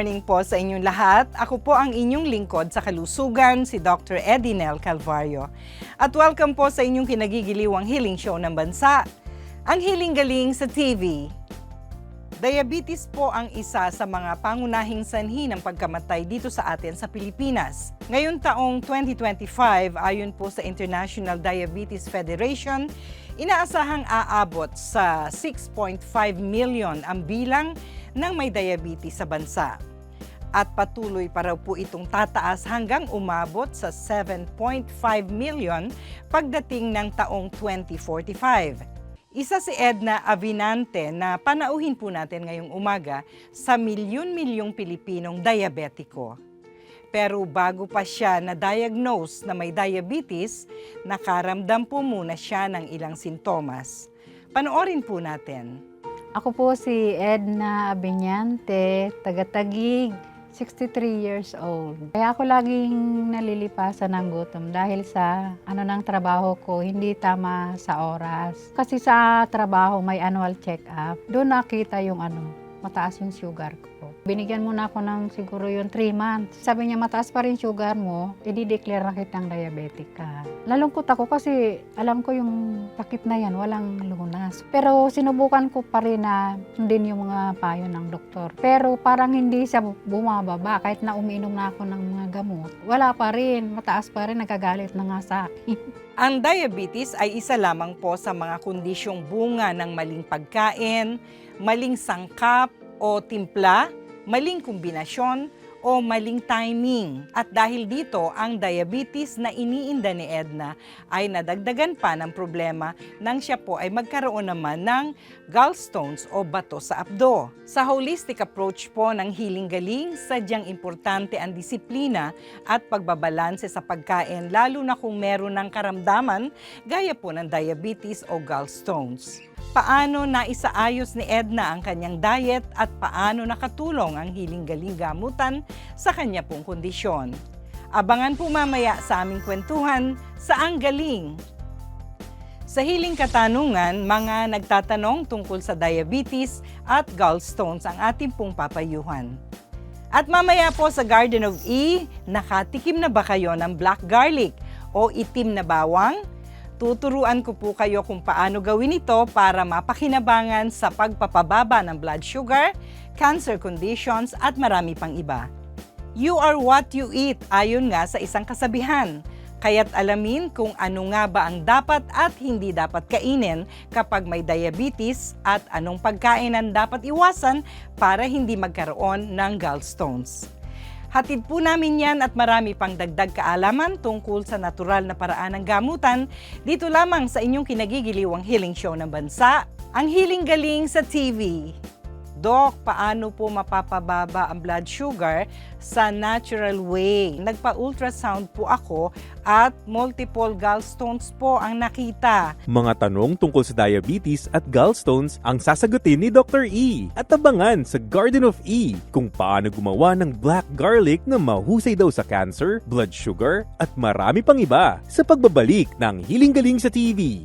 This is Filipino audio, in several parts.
Morning po sa inyong lahat. Ako po ang inyong lingkod sa kalusugan, si Dr. Edinel Calvario. At welcome po sa inyong kinagigiliwang healing show ng bansa, ang Healing Galing sa TV. Diabetes po ang isa sa mga pangunahing sanhi ng pagkamatay dito sa atin sa Pilipinas. Ngayon taong 2025, ayon po sa International Diabetes Federation, inaasahang aabot sa 6.5 million ang bilang ng may diabetes sa bansa. At patuloy pa raw po itong tataas hanggang umabot sa 7.5 million pagdating ng taong 2045. Isa si Edna Avinante na panauhin po natin ngayong umaga sa milyon-milyong Pilipinong diabetiko. Pero bago pa siya na-diagnose na may diabetes, nakaramdam po muna siya ng ilang sintomas. Panoorin po natin. Ako po si Edna Abinyante, taga-Tagig, 63 years old. Kaya ako laging nalilipasan ng gutom dahil sa ano ng trabaho ko, hindi tama sa oras. Kasi sa trabaho may annual check-up. Doon nakita yung ano, mataas yung sugar ko. Binigyan mo na ako ng siguro yung 3 months. Sabi niya, mataas pa rin sugar mo, i-declare na kitang diabetic ka. Lalungkot ako kasi alam ko yung sakit na yan, walang lunas. Pero sinubukan ko pa rin na sundin yung mga payo ng doktor. Pero parang hindi siya bumababa kahit na umiinom na ako ng mga gamot. Wala pa rin, mataas pa rin, nagagalit na nga sa akin. Ang diabetes ay isa lamang po sa mga kondisyong bunga ng maling pagkain, maling sangkap o timpla, maling kombinasyon o maling timing. At dahil dito, ang diabetes na iniinda ni Edna ay nadagdagan pa ng problema nang siya po ay magkaroon naman ng gallstones o bato sa abdo. Sa holistic approach po ng healing galing, sadyang importante ang disiplina at pagbabalanse sa pagkain lalo na kung meron ng karamdaman gaya po ng diabetes o gallstones paano na isaayos ni Edna ang kanyang diet at paano nakatulong ang hiling-galing gamutan sa kanya pong kondisyon. Abangan po mamaya sa aming kwentuhan sa Ang Galing. Sa Hiling Katanungan, mga nagtatanong tungkol sa diabetes at gallstones ang ating pong papayuhan. At mamaya po sa Garden of E, nakatikim na ba kayo ng black garlic o itim na bawang? Tuturuan ko po kayo kung paano gawin ito para mapakinabangan sa pagpapababa ng blood sugar, cancer conditions at marami pang iba. You are what you eat ayon nga sa isang kasabihan. Kaya't alamin kung ano nga ba ang dapat at hindi dapat kainin kapag may diabetes at anong pagkain ang dapat iwasan para hindi magkaroon ng gallstones. Hatid po namin yan at marami pang dagdag kaalaman tungkol sa natural na paraan ng gamutan dito lamang sa inyong kinagigiliwang healing show ng bansa, ang Healing Galing sa TV. Dok, paano po mapapababa ang blood sugar sa natural way? Nagpa-ultrasound po ako at multiple gallstones po ang nakita. Mga tanong tungkol sa diabetes at gallstones ang sasagutin ni Dr. E. At abangan sa Garden of E kung paano gumawa ng black garlic na mahusay daw sa cancer, blood sugar at marami pang iba sa pagbabalik ng Hiling Galing sa TV.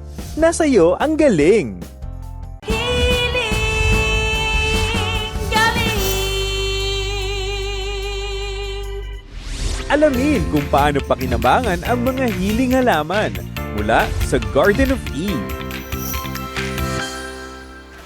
nasa iyo ang galing. Alamin kung paano pakinabangan ang mga hiling halaman mula sa Garden of Eve.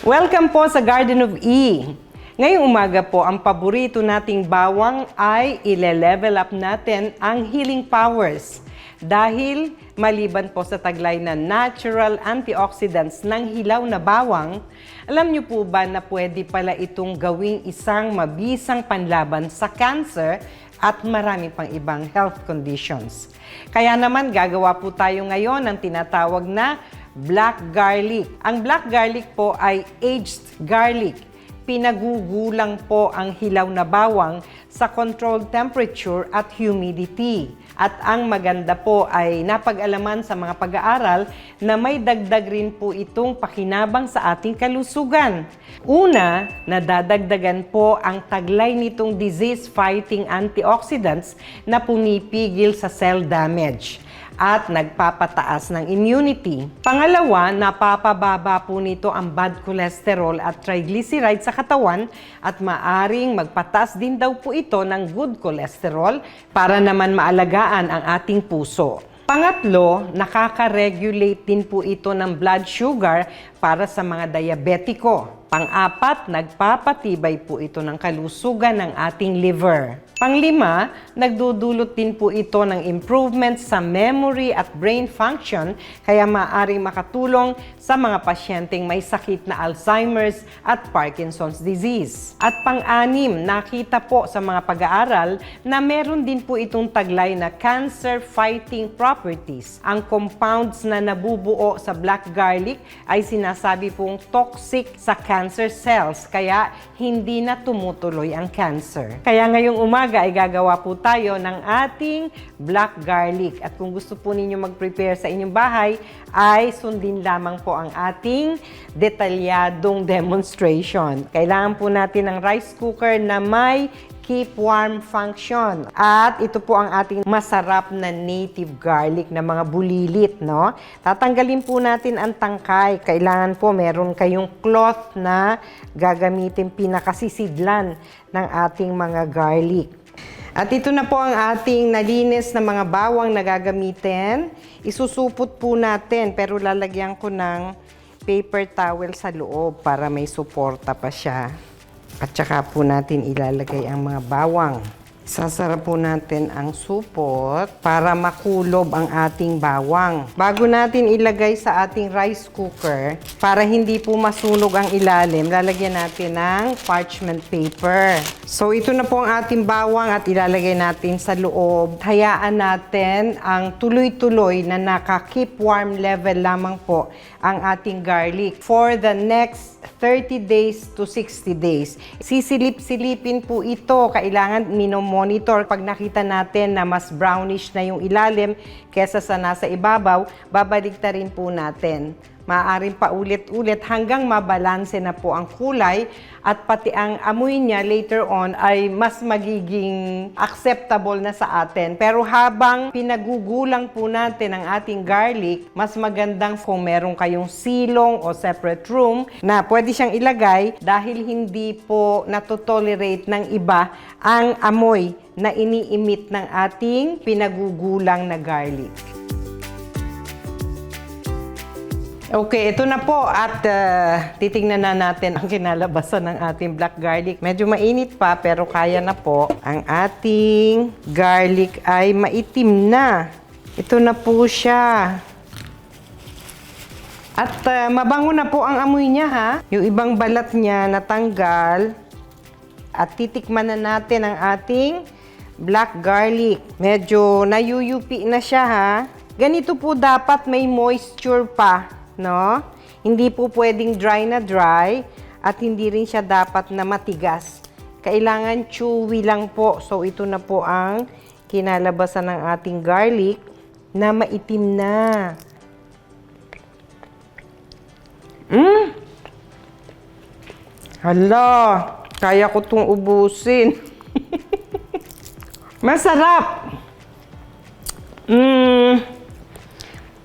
Welcome po sa Garden of E. Ngayong umaga po, ang paborito nating bawang ay ile-level up natin ang healing powers. Dahil maliban po sa taglay na natural antioxidants ng hilaw na bawang, alam niyo po ba na pwede pala itong gawing isang mabisang panlaban sa cancer at marami pang ibang health conditions. Kaya naman gagawa po tayo ngayon ng tinatawag na black garlic. Ang black garlic po ay aged garlic. Pinagugulang po ang hilaw na bawang sa controlled temperature at humidity. At ang maganda po ay napag-alaman sa mga pag-aaral na may dagdag rin po itong pakinabang sa ating kalusugan. Una, nadadagdagan po ang taglay nitong disease-fighting antioxidants na pumipigil sa cell damage at nagpapataas ng immunity. Pangalawa, napapababa po nito ang bad cholesterol at triglycerides sa katawan at maaring magpataas din daw po ito ng good cholesterol para naman maalagaan ang ating puso. Pangatlo, nakaka-regulate din po ito ng blood sugar para sa mga diabetiko. Pang-apat, nagpapatibay po ito ng kalusugan ng ating liver. Panglima, nagdudulot din po ito ng improvement sa memory at brain function kaya maaring makatulong sa mga pasyenteng may sakit na Alzheimer's at Parkinson's disease. At pang-anim, nakita po sa mga pag-aaral na meron din po itong taglay na cancer-fighting properties. Ang compounds na nabubuo sa black garlic ay sinasabi pong toxic sa cancer cells kaya hindi na tumutuloy ang cancer. Kaya ngayong umaga ay gagawa po tayo ng ating black garlic. At kung gusto po ninyo mag-prepare sa inyong bahay, ay sundin lamang po ang ating detalyadong demonstration. Kailangan po natin ng rice cooker na may keep warm function. At ito po ang ating masarap na native garlic na mga bulilit, no? Tatanggalin po natin ang tangkay. Kailangan po meron kayong cloth na gagamitin pinakasisidlan ng ating mga garlic. At ito na po ang ating nalinis na mga bawang na gagamitin. Isusupot po natin pero lalagyan ko ng paper towel sa loob para may suporta pa siya. At saka po natin ilalagay ang mga bawang. Sasara po natin ang supot para makulob ang ating bawang. Bago natin ilagay sa ating rice cooker, para hindi po masunog ang ilalim, lalagyan natin ng parchment paper. So ito na po ang ating bawang at ilalagay natin sa loob. Hayaan natin ang tuloy-tuloy na naka-keep warm level lamang po ang ating garlic for the next 30 days to 60 days. Sisilip-silipin po ito. Kailangan minomonitor. Pag nakita natin na mas brownish na yung ilalim kesa sa nasa ibabaw, babalik rin po natin. Maaaring paulit-ulit hanggang mabalanse na po ang kulay at pati ang amoy niya later on ay mas magiging acceptable na sa atin. Pero habang pinagugulang po natin ang ating garlic, mas magandang kung meron kayong silong o separate room na pwede siyang ilagay dahil hindi po natotolerate ng iba ang amoy na iniimit ng ating pinagugulang na garlic. Okay, ito na po at uh, titingnan na natin ang kinalabasan ng ating black garlic. Medyo mainit pa pero kaya na po. Ang ating garlic ay maitim na. Ito na po siya. At uh, mabango na po ang amoy niya ha. Yung ibang balat niya natanggal. At titikman na natin ang ating black garlic. Medyo nayuyupi na siya ha. Ganito po dapat may moisture pa, no? Hindi po pwedeng dry na dry at hindi rin siya dapat na matigas. Kailangan chewy lang po. So ito na po ang kinalabasan ng ating garlic na maitim na. Mm! Hala, kaya ko itong ubusin. Masarap!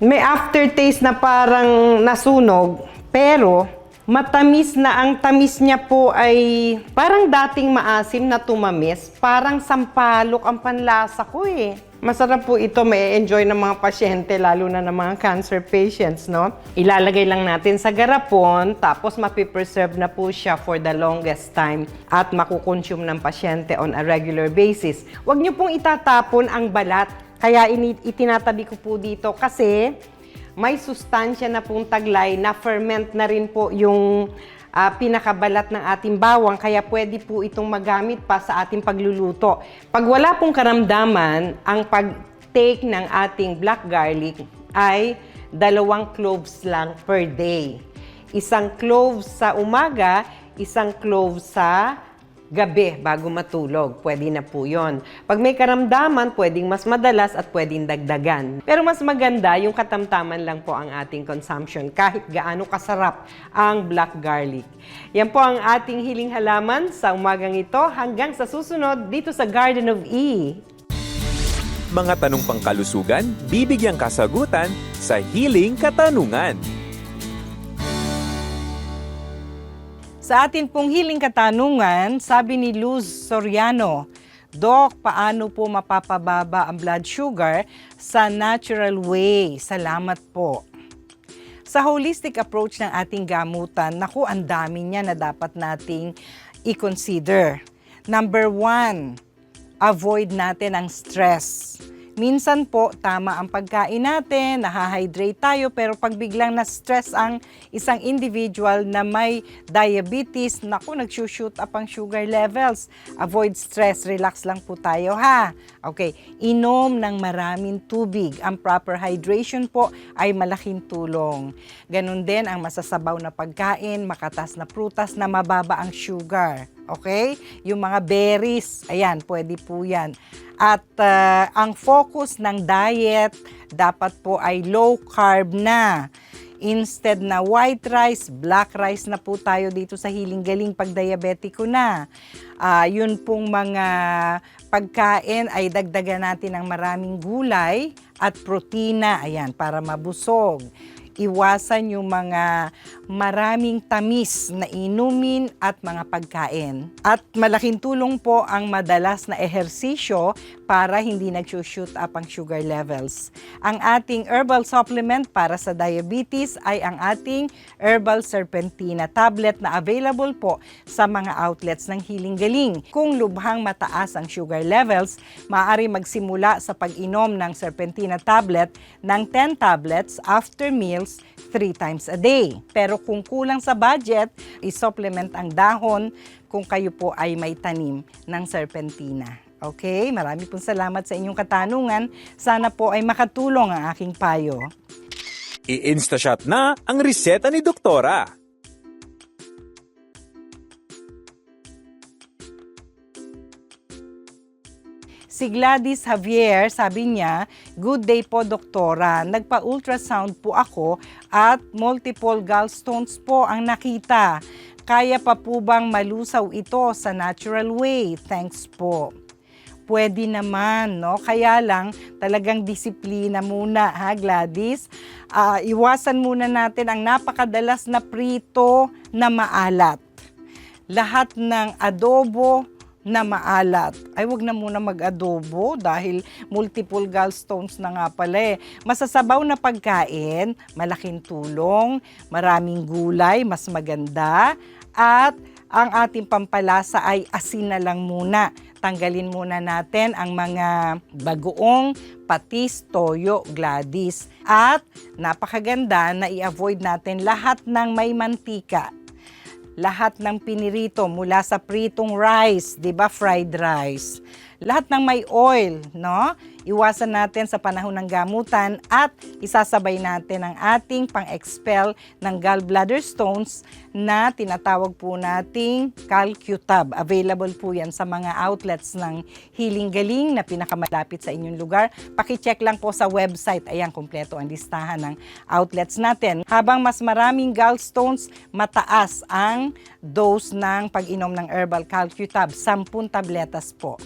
May aftertaste na parang nasunog, pero matamis na ang tamis niya po ay parang dating maasim na tumamis. Parang sampalok ang panlasa ko eh. Masarap po ito, may enjoy ng mga pasyente, lalo na ng mga cancer patients, no? Ilalagay lang natin sa garapon, tapos mapipreserve na po siya for the longest time at makukonsume ng pasyente on a regular basis. Huwag niyo pong itatapon ang balat. Kaya itinatabi ko po dito kasi may sustansya na pong taglay na ferment na rin po yung ah, pinakabalat ng ating bawang kaya pwede po itong magamit pa sa ating pagluluto. Pag wala pong karamdaman, ang pag-take ng ating black garlic ay dalawang cloves lang per day. Isang clove sa umaga, isang clove sa gabi bago matulog. Pwede na po yon. Pag may karamdaman, pwedeng mas madalas at pwedeng dagdagan. Pero mas maganda yung katamtaman lang po ang ating consumption kahit gaano kasarap ang black garlic. Yan po ang ating hiling halaman sa umagang ito hanggang sa susunod dito sa Garden of E. Mga tanong pangkalusugan, bibigyang kasagutan sa Healing Katanungan. Sa atin pong hiling katanungan, sabi ni Luz Soriano, Dok, paano po mapapababa ang blood sugar sa natural way? Salamat po. Sa holistic approach ng ating gamutan, naku, ang dami niya na dapat nating i-consider. Number one, avoid natin ang stress. Minsan po, tama ang pagkain natin, nahahydrate tayo, pero pag biglang na-stress ang isang individual na may diabetes, naku, nag-shoot up ang sugar levels. Avoid stress, relax lang po tayo ha. Okay, inom ng maraming tubig. Ang proper hydration po ay malaking tulong. Ganon din ang masasabaw na pagkain, makatas na prutas na mababa ang sugar. Okay? Yung mga berries, ayan, pwede po yan. At uh, ang focus ng diet dapat po ay low carb na. Instead na white rice, black rice na po tayo dito sa Hiling Galing pag diabetiko na. Ah, yun pong mga pagkain ay dagdagan natin ng maraming gulay at protina, ayan, para mabusog iwasan yung mga maraming tamis na inumin at mga pagkain. At malaking tulong po ang madalas na ehersisyo para hindi nag-shoot up ang sugar levels. Ang ating herbal supplement para sa diabetes ay ang ating herbal serpentina tablet na available po sa mga outlets ng Healing Galing. Kung lubhang mataas ang sugar levels, maaari magsimula sa pag-inom ng serpentina tablet ng 10 tablets after meals 3 times a day. Pero kung kulang sa budget, i-supplement ang dahon kung kayo po ay may tanim ng serpentina. Okay, marami pong salamat sa inyong katanungan. Sana po ay makatulong ang aking payo. I-instashot na ang reseta ni Doktora. Si Gladys Javier, sabi niya, Good day po, doktora. Nagpa-ultrasound po ako at multiple gallstones po ang nakita. Kaya pa po bang malusaw ito sa natural way? Thanks po. Pwede naman, no? Kaya lang, talagang disiplina muna, ha, Gladys? Ah, iwasan muna natin ang napakadalas na prito na maalat lahat ng adobo na maalat. Ay, wag na muna mag-adobo dahil multiple gallstones na nga pala eh. Masasabaw na pagkain, malaking tulong, maraming gulay, mas maganda, at ang ating pampalasa ay asin na lang muna. Tanggalin muna natin ang mga bagoong, patis, toyo, gladys. At napakaganda na i-avoid natin lahat ng may mantika lahat ng pinirito mula sa pritong rice, 'di ba, fried rice. Lahat ng may oil, no? Iwasan natin sa panahon ng gamutan at isasabay natin ang ating pang-expel ng gallbladder stones na tinatawag po nating Calcutab. Available po yan sa mga outlets ng Healing Galing na pinakamalapit sa inyong lugar. Pakicheck lang po sa website. Ayan, kompleto ang listahan ng outlets natin. Habang mas maraming gallstones, mataas ang dose ng pag-inom ng herbal Calcutab. 10 tabletas po.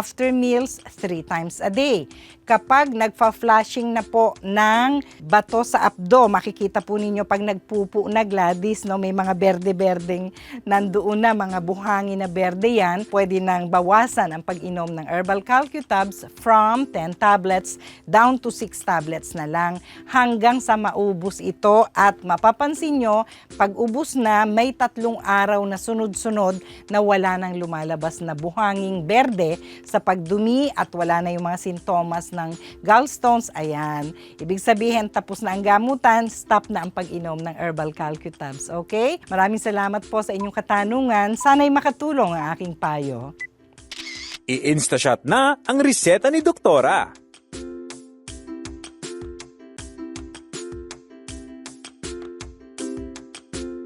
After meals, 3 times a day. Kapag nagfa-flashing na po ng bato sa abdo, makikita po ninyo pag nagpupo na Gladys, no, may mga berde-berdeng nandoon na, mga buhangin na berde yan, pwede nang bawasan ang pag-inom ng herbal calcutabs from 10 tablets down to 6 tablets na lang. Hanggang sa maubos ito at mapapansin nyo, pag ubos na, may tatlong araw na sunod-sunod na wala nang lumalabas na buhanging berde sa pagdumi at wala na yung mga sintomas ng gallstones. Ayan. Ibig sabihin, tapos na ang gamutan, stop na ang pag-inom ng herbal calcutabs. Okay? Maraming salamat po sa inyong katanungan. Sana'y makatulong ang aking payo. I-instashot na ang reseta ni Doktora.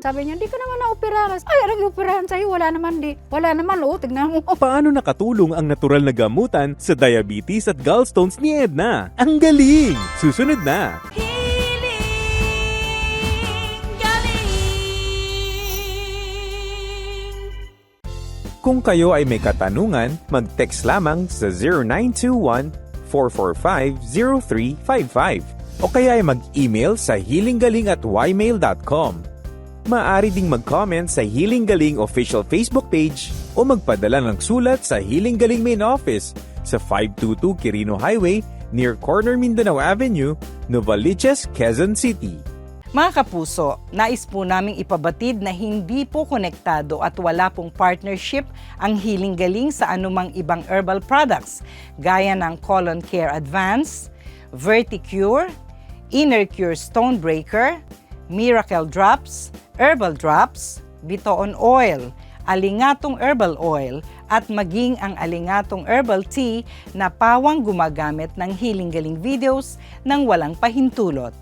Sabi niya, di ka naman na-operahan. Ay, nag-operahan sa'yo. Wala naman di. Wala naman, oh. Tignan mo. Paano nakatulong ang natural na gamutan sa diabetes at gallstones ni Edna? Ang galing! Susunod na! Kung kayo ay may katanungan, mag-text lamang sa 0921-445-0355 o kaya ay mag-email sa healinggaling at ymail.com. Maaari ding mag-comment sa Healing Galing official Facebook page o magpadala ng sulat sa Healing Galing Main Office sa 522 Quirino Highway near Corner Mindanao Avenue, Novaliches, Quezon City. Mga kapuso, nais po naming ipabatid na hindi po konektado at wala pong partnership ang Healing Galing sa anumang ibang herbal products gaya ng Colon Care Advance, Verticure, Inner Cure Stonebreaker, Miracle Drops, Herbal Drops, Bitoon Oil, Alingatong Herbal Oil, at maging ang Alingatong Herbal Tea na pawang gumagamit ng Healing Galing videos ng walang pahintulot.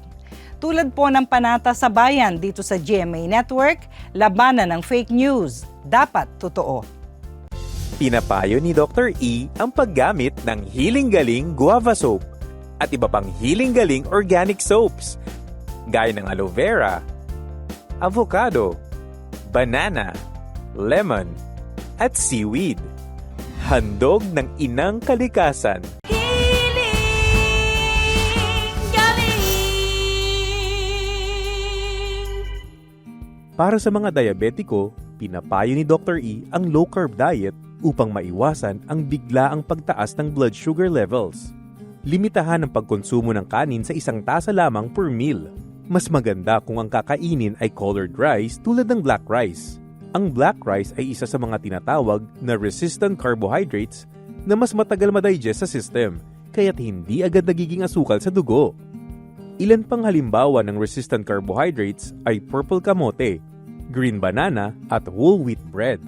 Tulad po ng panata sa bayan dito sa GMA Network, labanan ng fake news. Dapat totoo. Pinapayo ni Dr. E ang paggamit ng Healing Galing Guava Soap at iba pang Healing Galing Organic Soaps gaya ng aloe vera, avocado, banana, lemon, at seaweed. Handog ng inang kalikasan. Para sa mga diabetiko, pinapayo ni Dr. E ang low-carb diet upang maiwasan ang biglaang pagtaas ng blood sugar levels. Limitahan ang pagkonsumo ng kanin sa isang tasa lamang per meal. Mas maganda kung ang kakainin ay colored rice tulad ng black rice. Ang black rice ay isa sa mga tinatawag na resistant carbohydrates na mas matagal madigest sa system, kaya't hindi agad nagiging asukal sa dugo. Ilan pang halimbawa ng resistant carbohydrates ay purple kamote, green banana at whole wheat bread.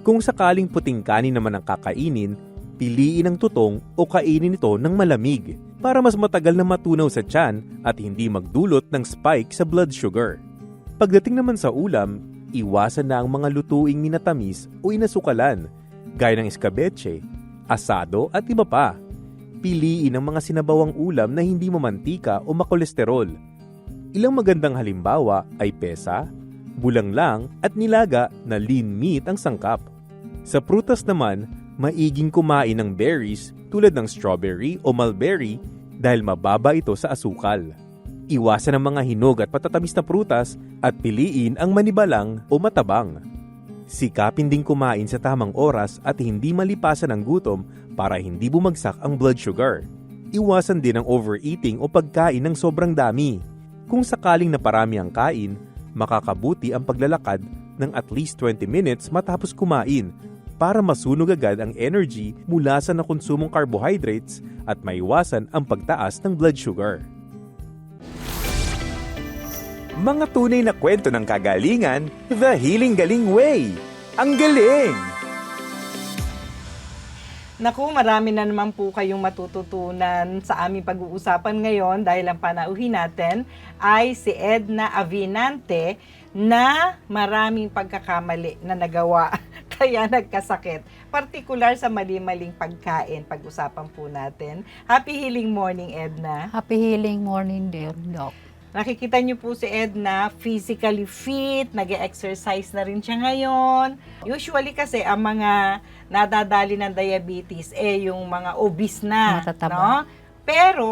Kung sakaling puting kanin naman ang kakainin, piliin ang tutong o kainin ito ng malamig para mas matagal na matunaw sa tiyan at hindi magdulot ng spike sa blood sugar. Pagdating naman sa ulam, iwasan na ang mga lutuing minatamis o inasukalan, gaya ng escabeche, asado at iba pa. Piliin ang mga sinabawang ulam na hindi mamantika o makolesterol. Ilang magandang halimbawa ay pesa, bulanglang at nilaga na lean meat ang sangkap. Sa prutas naman, maiging kumain ng berries tulad ng strawberry o mulberry dahil mababa ito sa asukal. Iwasan ang mga hinog at patatamis na prutas at piliin ang manibalang o matabang. Sikapin ding kumain sa tamang oras at hindi malipasan ang gutom para hindi bumagsak ang blood sugar. Iwasan din ang overeating o pagkain ng sobrang dami. Kung sakaling naparami ang kain, makakabuti ang paglalakad ng at least 20 minutes matapos kumain para masunog agad ang energy mula sa nakonsumong carbohydrates at maiwasan ang pagtaas ng blood sugar. Mga tunay na kwento ng kagalingan, The Healing Galing Way. Ang galing! Naku, marami na naman po kayong matututunan sa aming pag-uusapan ngayon dahil ang panauhin natin ay si Edna Avinante na maraming pagkakamali na nagawa kaya nagkasakit. Partikular sa mali-maling pagkain, pag-usapan po natin. Happy healing morning, Edna. Happy healing morning, dear Doc. Nakikita niyo po si Edna, physically fit, nag exercise na rin siya ngayon. Usually kasi ang mga nadadali ng diabetes, eh yung mga obese na. Matataba. No? Pero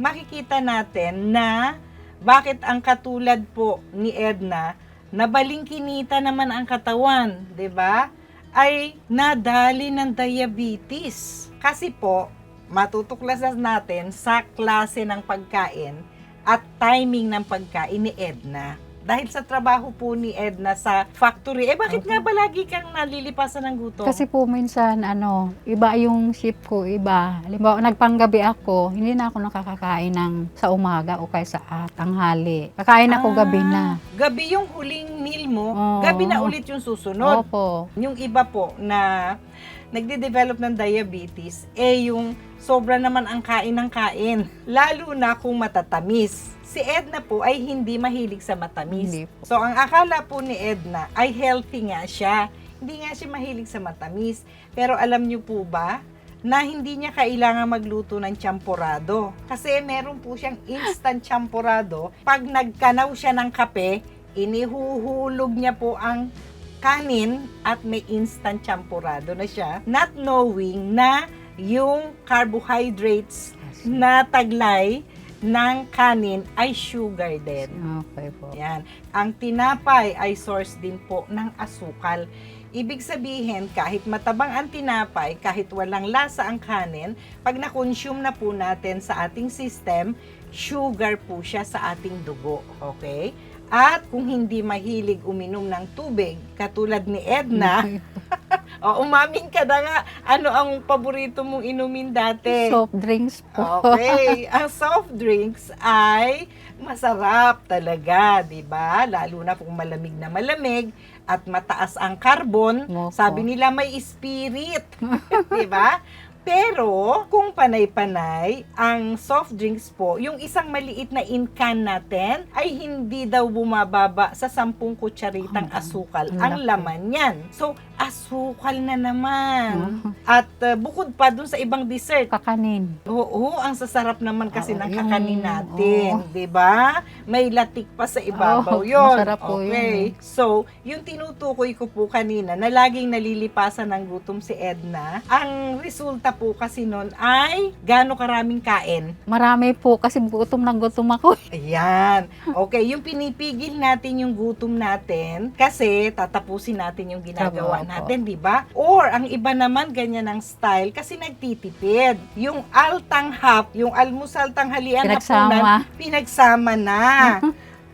makikita natin na bakit ang katulad po ni Edna, nabalingkinita naman ang katawan, 'di ba? Ay nadali ng diabetes. Kasi po, matutuklasan natin sa klase ng pagkain at timing ng pagkain ni Edna. Dahil sa trabaho po ni Edna sa factory, eh bakit nga ba lagi kang nalilipasan ng gutom? Kasi po minsan, ano, iba yung shift ko, iba. Halimbawa, nagpanggabi ako, hindi na ako nakakakain ng sa umaga o kaya sa ah, tanghali. Kakain ako Ah, gabi na. Gabi yung huling meal mo, Oo. gabi na ulit yung susunod. Opo. Yung iba po na nagde-develop ng diabetes, eh yung sobra naman ang kain ng kain. Lalo na kung matatamis. Si Edna po ay hindi mahilig sa matamis. So ang akala po ni Edna ay healthy nga siya. Hindi nga siya mahilig sa matamis. Pero alam niyo po ba na hindi niya kailangan magluto ng champorado. Kasi meron po siyang instant champorado. Pag nagkanaw siya ng kape, inihuhulog niya po ang kanin at may instant champorado na siya. Not knowing na yung carbohydrates na taglay ng kanin ay sugar din. Okay po. Yan. Ang tinapay ay source din po ng asukal. Ibig sabihin, kahit matabang ang tinapay, kahit walang lasa ang kanin, pag na-consume na po natin sa ating system, sugar po siya sa ating dugo. Okay? At kung hindi mahilig uminom ng tubig, katulad ni Edna, o umamin ka na nga, ano ang paborito mong inumin dati? Soft drinks po. Okay, ang soft drinks ay masarap talaga, 'di ba? Lalo na kung malamig na malamig at mataas ang carbon, Opo. sabi nila may spirit, 'di ba? Pero kung panay-panay ang soft drinks po, yung isang maliit na in can natin ay hindi daw bumababa sa 10 kutsaritang asukal Ang laman niyan. So, asukal na naman. At uh, bukod pa dun sa ibang dessert, Kakanin. Oo, ang sasarap naman kasi Oo, ng yung- kakanin natin, oo. 'di ba? May latik pa sa ibabaw Oo, 'yon. masarap po okay. yun. So, yung tinutukoy ko po kanina na laging nalilipasan ng gutom si Edna, ang resulta po kasi nun ay gaano karaming kain. Marami po kasi gutom na gutom ako. Ayan. Okay, yung pinipigil natin yung gutom natin kasi tatapusin natin yung ginagawa Tama. Natin, di ba? Or ang iba naman ganyan ang style kasi nagtitipid. Yung altang hap, yung almusal tanghalian Pinagsama. hapunan, pinagsama na.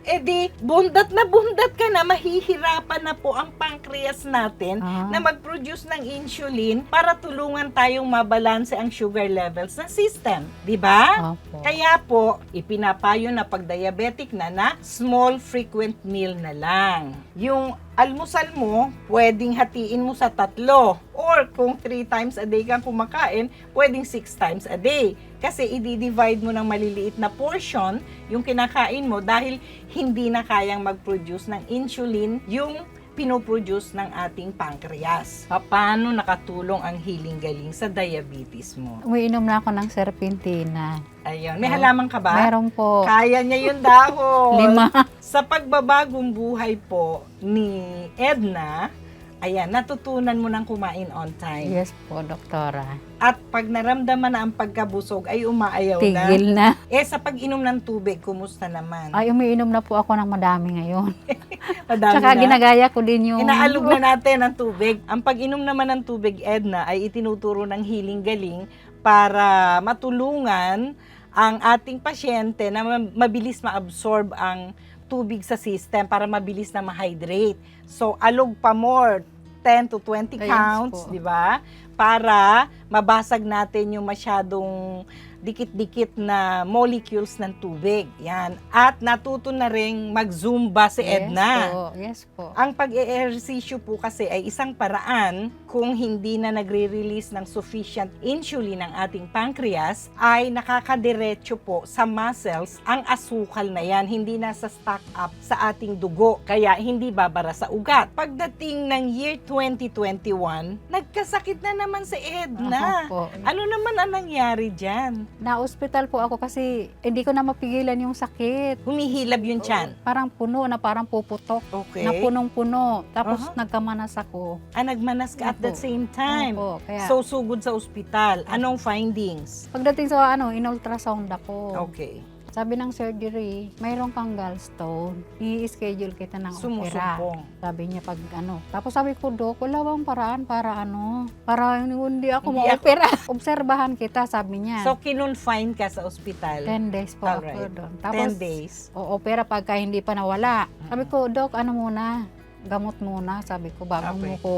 Eh di, bundat na bundat ka na, mahihirapan na po ang pancreas natin Ah. na mag-produce ng insulin para tulungan tayong mabalanse ang sugar levels ng system. Di ba? Opo. Kaya po, ipinapayo na pag diabetic na na small frequent meal na lang. Yung almusal mo, pwedeng hatiin mo sa tatlo. Or kung three times a day kang kumakain, pwedeng six times a day. Kasi i-divide mo ng maliliit na portion yung kinakain mo dahil hindi na kayang mag-produce ng insulin yung pinoproduce ng ating pancreas. Paano nakatulong ang healing galing sa diabetes mo? Umiinom na ako ng serpentina. Ayun. May halaman ka ba? Meron po. Kaya niya yung dahon. Lima. Sa pagbabagong buhay po ni Edna, ayan, natutunan mo nang kumain on time. Yes po, doktora. At pag naramdaman na ang pagkabusog, ay umaayaw na. Tigil na. Eh, sa pag-inom ng tubig, kumusta naman? Ay, umiinom na po ako ng madami ngayon. Madami Tsaka na? ginagaya ko din yung... Inaalog na natin ang tubig. Ang pag-inom naman ng tubig, Edna, ay itinuturo ng healing galing para matulungan ang ating pasyente na ma- mabilis ma-absorb ang tubig sa system para mabilis na ma-hydrate. So, alog pa more, 10 to 20 Ayos counts, di ba? Para mabasag natin yung masyadong dikit-dikit na molecules ng tubig. Yan. At natuto na rin mag-zumba si Edna. Yes po. Yes po. Ang pag-eehersisyo po kasi ay isang paraan kung hindi na nagre-release ng sufficient insulin ng ating pancreas ay nakakadiretso po sa muscles ang asukal na yan. Hindi na sa stock up sa ating dugo. Kaya hindi babara sa ugat. Pagdating ng year 2021, nagkasakit na naman si Edna. Ako po. Ano naman ang nangyari dyan? Na-hospital po ako kasi hindi ko na mapigilan yung sakit. Humihilab yung tiyan. Parang puno na parang puputok. Okay. Na punong-puno. Tapos Aha. nagkamanas ako. Ah, nagmanas ka at the same time. Opo, kaya So, sugod sa ospital. Anong findings? pagdating sa ano, in-ultrasound ako. Okay. Sabi ng surgery, mayroon kang gallstone. I-schedule kita ng opera. Sumusumpong. Sabi niya pag ano. Tapos sabi ko, Dok, wala bang paraan para ano? Para hindi ako Hindi ma-opera. Obserbahan kita, sabi niya. So, kinonfine ka sa ospital. 10 days po ako Alright. doon. 10 days. o opera pagka hindi pa nawala. Sabi ko, Dok, ano muna? Gamot muna, sabi ko, bago Okay. mo ko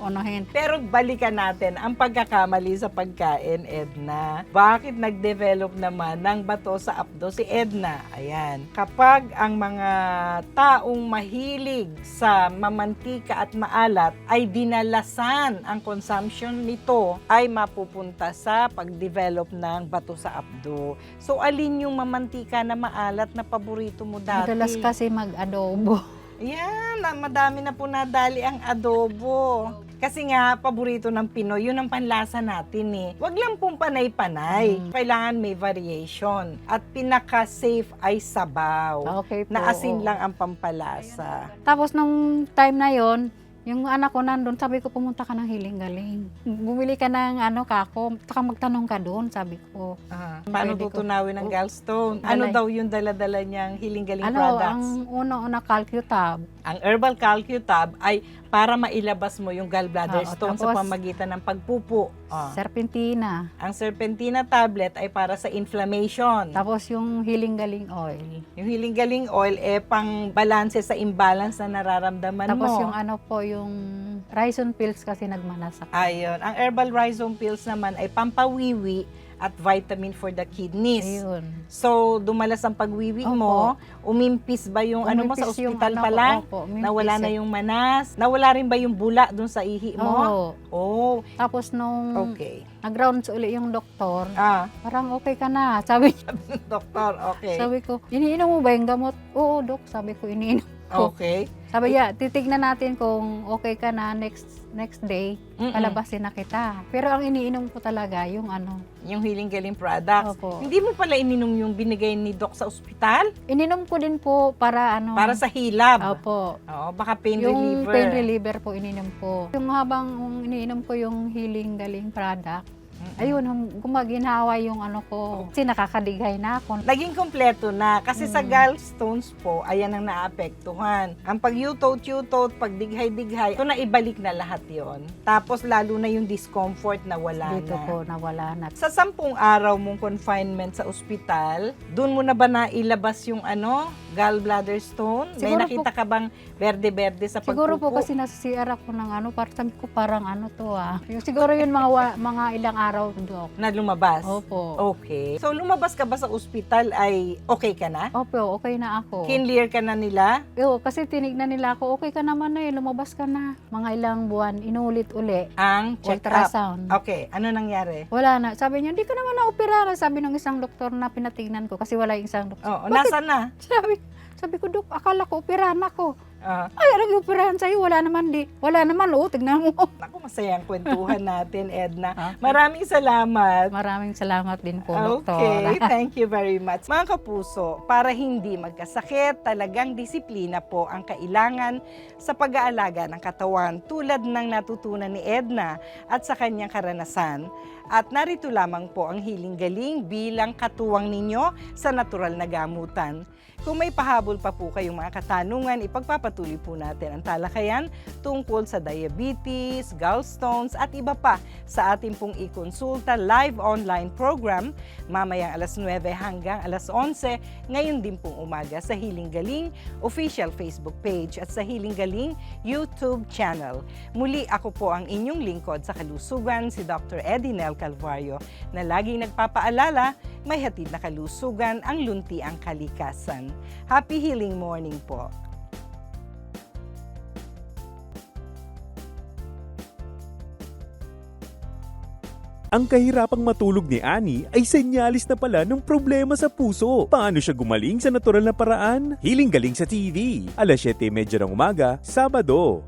onohin. Pero balikan natin ang pagkakamali sa pagkain, Edna. Bakit nag-develop naman ng bato sa apdo si Edna? Ayan. Kapag ang mga taong mahilig sa mamantika at maalat ay dinalasan ang consumption nito ay mapupunta sa pag-develop ng bato sa apdo. So alin yung mamantika na maalat na paborito mo dati? Madalas kasi mag-adobo. Yan, madami na po nadali ang adobo. Kasi nga, paborito ng Pinoy, yun ang panlasa natin eh. Huwag lang pong panay-panay. Mm. Kailangan may variation. At pinaka-safe ay sabaw. Okay po. Na asin oo. lang ang pampalasa. Tapos nung time na yon, yung anak ko nandun, sabi ko pumunta ka ng hiling-galing. Bumili ka ng ano kako, saka magtanong ka doon, sabi ko. Ah, paano Pwede ko. tutunawin ang Oh, gallstone? Ano alay. daw yung dala-dala niyang hiling-galing Ano, products? ang una-una calcutab. Ang herbal calcutab ay para mailabas mo yung gallbladder Oo, stone sa tapos- pamagitan ng pagpupo. Ah. serpentina. Ang serpentina tablet ay para sa inflammation. Tapos yung hiling-galing oil. Yung hiling-galing oil, eh, pang balanse sa imbalance na nararamdaman Tapos mo. yung ano po, yung rhizome pills kasi nagmanas ako. Ayun. Ang herbal rhizome pills naman ay pampawiwi at vitamin for the kidneys. Ayun. So, dumalas ang pagwiwi Opo. mo, umimpis ba yung ano mo sa ospital ano pa lang? opo, Nawala na eh. yung manas? Nawala rin ba yung bula dun sa ihi mo? Oo. Oh, Tapos nung okay. nag-rounds uli yung doktor, Ah, parang okay ka na. Sabi, doktor, okay. sabi ko, iniinom mo ba yung gamot? Oo, dok. Sabi ko, iniinom ko. Okay. Sabi niya, titignan natin kung okay ka na next next day, Mm-mm. palabasin na kita. Pero ang iniinom ko talaga, yung ano, Yung hiling-galing products. Opo. Hindi mo pala ininom yung binigay ni Doc sa ospital? ininom ko din po para ano, Para sa hilab. Opo. Oo, baka pain yung reliever. pain reliever po ininom ko. Yung habang iniinom ko yung healing galing product. Ayun, hum- gumaginhawa yung ano ko. Kasi nakakadighay na ako. Naging kompleto na. Kasi sa Mm. gallstones po, ayan ang naapektuhan. Ang pag-utot-utot, pagdighay-dighay, ito na ibalik na lahat yon. Tapos lalo na yung discomfort na wala Dito na. po nawala na. Sa sampung araw mong confinement sa ospital, doon mo na ba nailabas yung ano, gallbladder stone? May Siguro nakita ka bang berde-berde sa Siguro po pagpupo? kasi nasa CR ako ng ano, parang sabi ko parang ano to ah. Yung, siguro yun mga, wa- mga ilang araw, Dok. na lumabas? Opo. Okay. So, lumabas ka ba sa ospital ay okay ka na? Opo, okay na ako. Kinlear ka na nila? Oo, kasi tinignan nila ako, okay ka naman na eh, lumabas ka na. Mga ilang buwan, inulit uli. Ang check-up. Ultrasound. Okay. Ano nangyari? Wala na. Sabi niya, hindi ka naman na-opera. Sabi ng isang doktor na pinatignan ko kasi wala yung isang doktor. Oo. Bakit? Nasaan na? Sabi, sabi ko, Dok, akala ko operahan ako. Ah, Ay, anong operahan sa'yo? Wala naman di. Wala naman, oh, tignan mo. naku, masayang kwentuhan natin, Edna. Ah. Maraming salamat. Maraming salamat din po, Okay, doktora. thank you very much. Mga kapuso, para hindi magkasakit, talagang disiplina po ang kailangan sa pag-aalaga ng katawan tulad ng natutunan ni Edna at sa kanyang karanasan. At narito lamang po ang Hiling Galing bilang katuwang ninyo sa natural na gamutan. Kung may pahabol pa po kayong mga katanungan, ipagpapatuloy po natin ang talakayan tungkol sa diabetes, gallstones at iba pa sa ating pong i-consulta live online program mamayang alas 9 hanggang alas 11 ngayon din pong umaga sa Hiling Galing official Facebook page at sa Hiling Galing YouTube channel. Muli ako po ang inyong lingkod sa kalusugan, si Dr. Eddie Nel Calvario na laging nagpapaalala may hatid na kalusugan ang lunti ang kalikasan. Happy healing morning po. Ang kahirapang matulog ni Annie ay senyalis na pala ng problema sa puso. Paano siya gumaling sa natural na paraan? Hiling galing sa TV. Alas 7.30 ng umaga, Sabado.